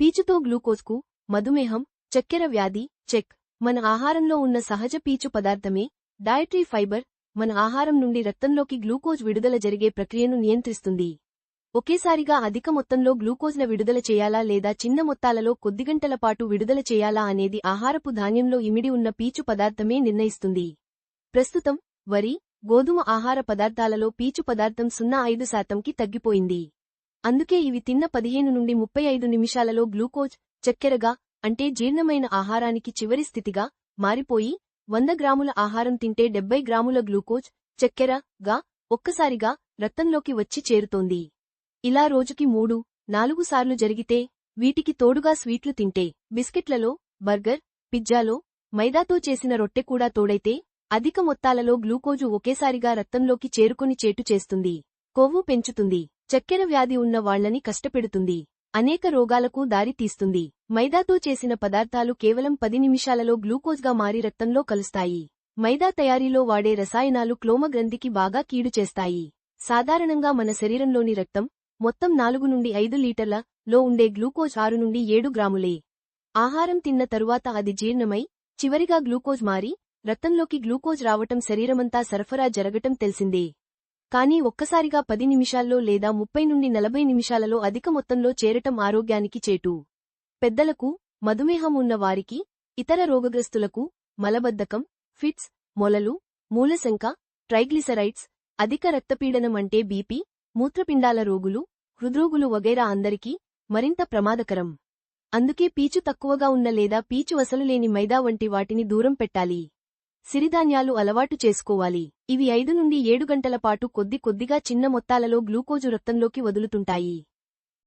పీచుతో గ్లూకోజ్కు మధుమేహం చక్కెర వ్యాధి చెక్. మన ఆహారంలో ఉన్న సహజ పీచు పదార్థమే డయటరీ ఫైబర్. మన ఆహారం నుండి రక్తంలోకి గ్లూకోజ్ విడుదల జరిగే ప్రక్రియను నియంత్రిస్తుంది. ఒకేసారిగా అధిక మొత్తంలో గ్లూకోజ్ల విడుదల చేయాలా లేదా చిన్న మొత్తాలలో కొద్దిగంటల పాటు విడుదల చేయాలా అనేది ఆహారపు ధాన్యంలో ఇమిడి ఉన్న పీచు పదార్థమే నిర్ణయిస్తుంది. ప్రస్తుతం వరి గోధుమ ఆహార పదార్థాలలో పీచు పదార్థం సున్నా ఐదు శాతంకి తగ్గిపోయింది. అందుకే ఇవి తిన్న పదిహేను నుండి ముప్పై ఐదు నిమిషాలలో గ్లూకోజ్ చక్కెరగా అంటే జీర్ణమైన ఆహారానికి చివరి స్థితిగా మారిపోయి వంద గ్రాముల ఆహారం తింటే డెబ్బై గ్రాముల గ్లూకోజ్ చక్కెర గా ఒక్కసారిగా రక్తంలోకి వచ్చి చేరుతోంది. ఇలా రోజుకి మూడు నాలుగు సార్లు జరిగితే వీటికి తోడుగా స్వీట్లు తింటే బిస్కెట్లలో బర్గర్ పిజ్జాలో మైదాతో చేసిన రొట్టె కూడా తోడైతే అధిక మొత్తాలలో గ్లూకోజు ఒకేసారిగా రక్తంలోకి చేరుకుని చేటు చేస్తుంది కొవ్వు పెంచుతుంది. చక్కెర వ్యాధి ఉన్న వాళ్ళని కష్టపెడుతుంది. అనేక రోగాలకు దారితీస్తుంది మైదాతో చేసిన పదార్థాలు కేవలం పది నిమిషాలలో గ్లూకోజ్గా మారి రక్తంలో కలుస్తాయి. మైదా తయారీలో వాడే రసాయనాలు క్లోమగ్రంథికి బాగా కీడు చేస్తాయి. సాధారణంగా మన శరీరంలోని రక్తం మొత్తం నాలుగు నుండి ఐదు లీటర్ల లో ఉండే గ్లూకోజ్ ఆరు నుండి ఏడు గ్రాములే. ఆహారం తిన్న తరువాత అది జీర్ణమై చివరిగా గ్లూకోజ్ మారి రక్తంలోకి గ్లూకోజ్ రావటం శరీరమంతా సరఫరా జరగటం తెలిసిందే. కానీ ఒక్కసారిగా పది నిమిషాల్లో లేదా ముప్పై నుండి నలభై నిమిషాలలో అధిక మొత్తంలో చేరటం ఆరోగ్యానికి చేటు. పెద్దలకు మధుమేహం ఉన్న వారికి ఇతర రోగగ్రస్తులకు మలబద్ధకం ఫిట్స్ మొలలు మూలశంక ట్రైగ్లిసరైడ్స్ అధిక రక్తపీడనం అంటే బీపీ మూత్రపిండాల రోగులు హృద్రోగులు వగైరా అందరికీ మరింత ప్రమాదకరం. అందుకే పీచు తక్కువగా ఉన్న లేదా పీచు అసలు లేని మైదా వంటి వాటిని దూరం పెట్టాలి. సిరిధాన్యాలు అలవాటు చేసుకోవాలి. ఇవి ఐదు నుండి ఏడు గంటల పాటు కొద్ది కొద్దిగా చిన్న మొత్తాలలో గ్లూకోజు రక్తంలోకి వదులుతుంటాయి.